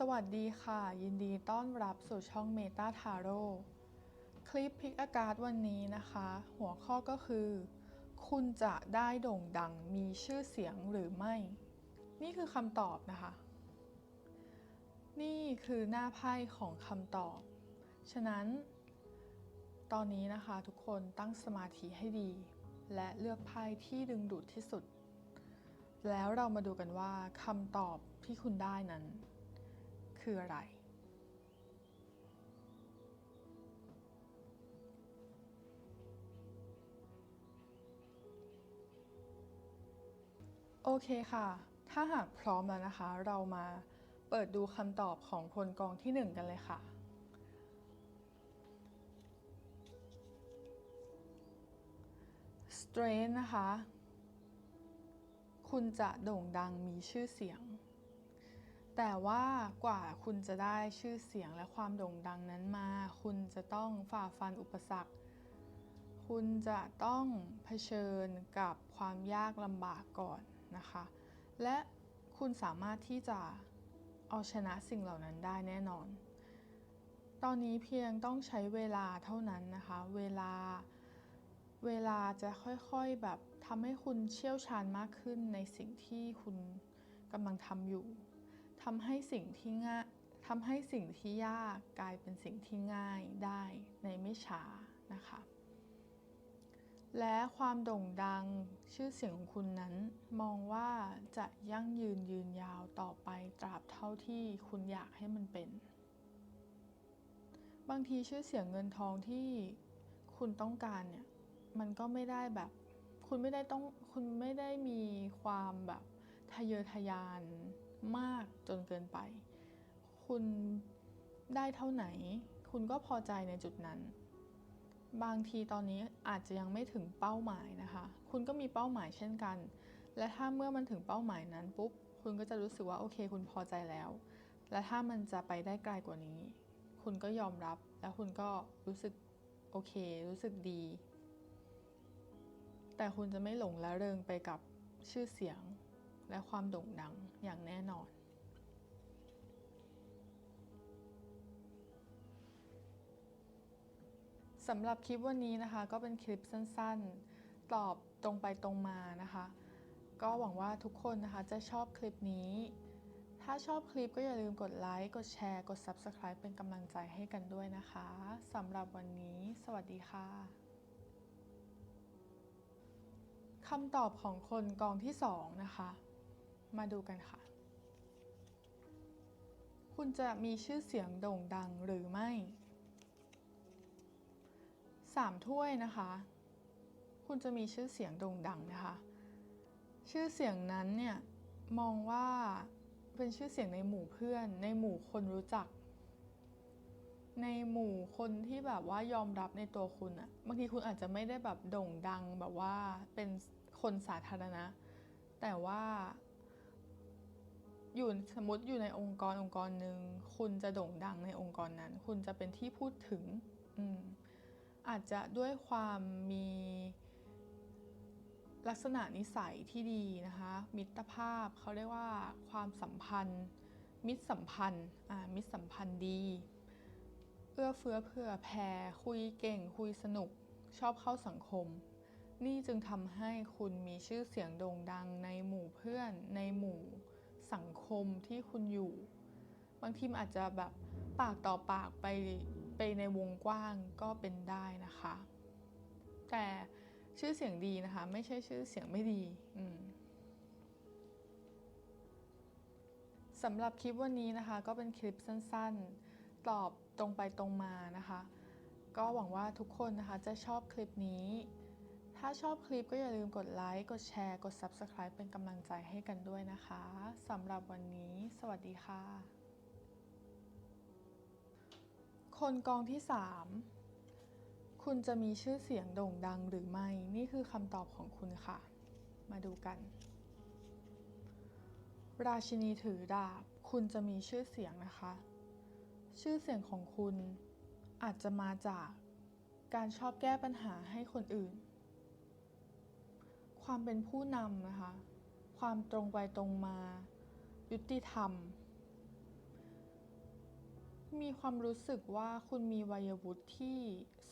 สวัสดีค่ะ ยินดีต้อนรับสู่ช่อง Meta Taro คลิปพิกอากาศวันนี้นะคะ หัวข้อก็คือ คุณจะได้โด่งดังมีชื่อเสียงหรือไม่ นี่คือคำตอบนะคะ นี่คือหน้าไพ่ของคำตอบ ฉะนั้น ตอนนี้นะคะทุกคนตั้งสมาธิให้ดี และเลือกไพ่ที่ดึงดูดที่สุด แล้วเรามาดูกันว่าคำตอบที่คุณได้นั้น คืออะไร โอเคค่ะ ถ้าหากพร้อมแล้วนะคะ เรามาเปิดดูคำตอบของคนกองที่หนึ่งกันเลยค่ะ Strength นะคะ คุณจะโด่งดังมีชื่อเสียง แต่ว่ากว่าคุณจะได้ชื่อเสียงและความโด่งดังนั้นมา คุณจะต้องฝ่าฟันอุปสรรค คุณจะต้องเผชิญกับความยากลำบากก่อนนะคะ และคุณสามารถที่จะเอาชนะสิ่งเหล่านั้นได้แน่นอน ตอนนี้เพียงต้องใช้เวลาเท่านั้นนะคะ เวลา เวลาจะค่อยๆแบบทำให้คุณเชี่ยวชาญมากขึ้นในสิ่งที่คุณกำลังทำอยู่ ทำให้สิ่งที่ง่ายทำให้สิ่งที่ยากกลายเป็นสิ่งที่ง่ายได้ในไม่ช้านะคะ และความโด่งดังชื่อเสียงของคุณนั้นมองว่าจะยั่งยืนยืนยาวต่อไปตราบเท่าที่คุณอยากให้มันเป็น บางทีชื่อเสียงเงินทองที่คุณต้องการเนี่ยมันก็ไม่ได้แบบ คุณไม่ได้ต้องคุณไม่ได้มีความแบบทะเยอทะยาน มากจนเกินไป คุณได้เท่าไหน คุณก็พอใจในจุดนั้น บางทีตอนนี้อาจจะยังไม่ถึงเป้าหมายนะคะ คุณก็มีเป้าหมายเช่นกัน และถ้าเมื่อมันถึงเป้าหมายนั้นปุ๊บ คุณก็จะรู้สึกว่าโอเค คุณพอใจแล้ว และถ้ามันจะไปได้ไกลกว่านี้ คุณก็ยอมรับ แล้วคุณก็รู้สึกโอเค รู้สึกดี แต่คุณจะไม่หลงละเริงไปกับชื่อเสียง และความโด่งดังอย่างแน่นอน สำหรับคลิปวันนี้นะคะ ก็เป็นคลิปสั้นๆ ตอบตรงไปตรงมานะคะ ก็หวังว่าทุกคนนะคะจะชอบคลิปนี้ ถ้าชอบคลิปก็อย่าลืมกดไลค์ กดแชร์ กด Subscribe เป็นกำลังใจให้กันด้วยนะคะสำหรับวันนี้ สวัสดีค่ะคำตอบของคนกองที่สองนะคะ มาดูกันค่ะ คุณจะมีชื่อเสียงโด่งดังหรือไม่สามถ้วยนะคะ คุณจะมีชื่อเสียงโด่งดังนะคะ ชื่อเสียงนั้นเนี่ยมองว่าเป็นชื่อเสียงในหมู่เพื่อน ในหมู่คนรู้จัก ในหมู่คนที่แบบว่ายอมรับในตัวคุณอะบางทีคุณอาจจะไม่ได้แบบโด่งดังแบบว่าเป็นคนสาธารณะ แต่ว่า อยู่สมมติอยู่ในองค์กรองค์กรหนึ่งคุณจะโด่งดังในองค์กรนั้น คุณจะเป็นที่พูดถึงอืมอาจจะด้วยความมีลักษณะนิสัยที่ดีนะคะ มิตรภาพเขาเรียกว่าความสัมพันธ์ มิตรสัมพันธ์อ่ามิตรสัมพันธ์ดี เอื้อเฟื้อเผื่อแผ่คุยเก่ง คุยสนุก ชอบเข้าสังคม นี่จึงทำให้คุณมีชื่อเสียงโด่งดังในหมู่เพื่อนในหมู่ สังคมที่คุณอยู่ บางทีมันอาจจะแบบปากต่อปากไปไปในวงกว้างก็เป็นได้นะคะ แต่ชื่อเสียงดีนะคะ ไม่ใช่ชื่อเสียงไม่ดีอืสำหรับคลิปวันนี้นะคะ ก็เป็นคลิปสั้นๆ ตอบตรงไปตรงมานะคะ ก็หวังว่าทุกคนนะคะจะชอบคลิปนี้ ถ้าชอบคลิปก็อย่าลืมกดไลค์ กดแชร์ กด Subscribe เป็นกำลังใจให้กันด้วยนะคะ สำหรับวันนี้ สวัสดีค่ะ คนกองที่ 3 คุณจะมีชื่อเสียงโด่งดังหรือไม่ นี่คือคำตอบของคุณค่ะ มาดูกัน ราชินีถือดาบ คุณจะมีชื่อเสียงนะคะ ชื่อเสียงของคุณอาจจะมาจากการชอบแก้ปัญหาให้คนอื่น ความเป็นผู้นำนะคะ ความตรงไปตรงมา ยุติธรรม มีความรู้สึกว่าคุณมีวัยวุฒิที่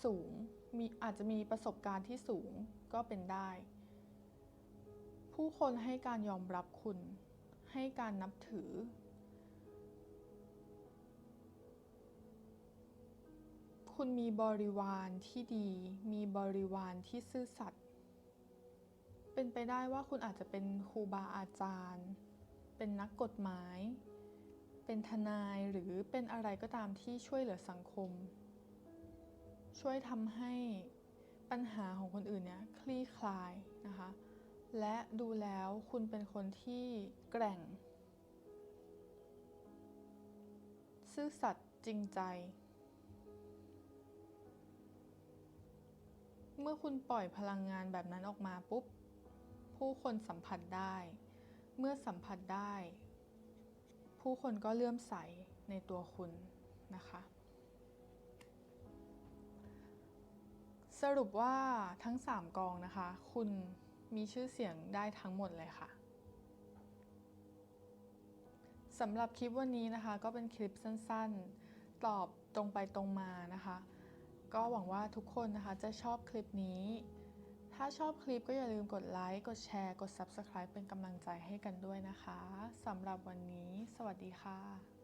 สูง มีอาจจะมีประสบการณ์ที่สูงก็เป็นได้ ผู้คนให้การยอมรับคุณ ให้การนับถือ คุณมีบริวารที่ดี มีบริวารที่ซื่อสัตย์ เป็นไปได้ว่าคุณอาจจะเป็นครูบาอาจารย์ เป็นนักกฎหมาย เป็นทนายหรือเป็นอะไรก็ตามที่ช่วยเหลือสังคม ช่วยทำให้ปัญหาของคนอื่นเนี่ยคลี่คลายนะคะ และดูแล้วคุณเป็นคนที่แกร่ง ซื่อสัตย์จริงใจ เมื่อคุณปล่อยพลังงานแบบนั้นออกมาปุ๊บ ผู้คนสัมผัสได้ เมื่อสัมผัสได้ ผู้คนก็เลื่อมใสในตัวคุณนะคะ สรุปว่าทั้ง 3 กองนะคะ คุณมีชื่อเสียงได้ทั้งหมดเลยค่ะสำหรับคลิปวันนี้นะคะก็เป็นคลิปสั้นๆ ตอบตรงไปตรงมานะคะ ก็หวังว่าทุกคนนะคะจะชอบคลิปนี้ ถ้าชอบคลิปก็อย่าลืมกดไลค์ กดแชร์ กด Subscribe เป็นกำลังใจให้กันด้วยนะคะ สำหรับวันนี้ สวัสดีค่ะ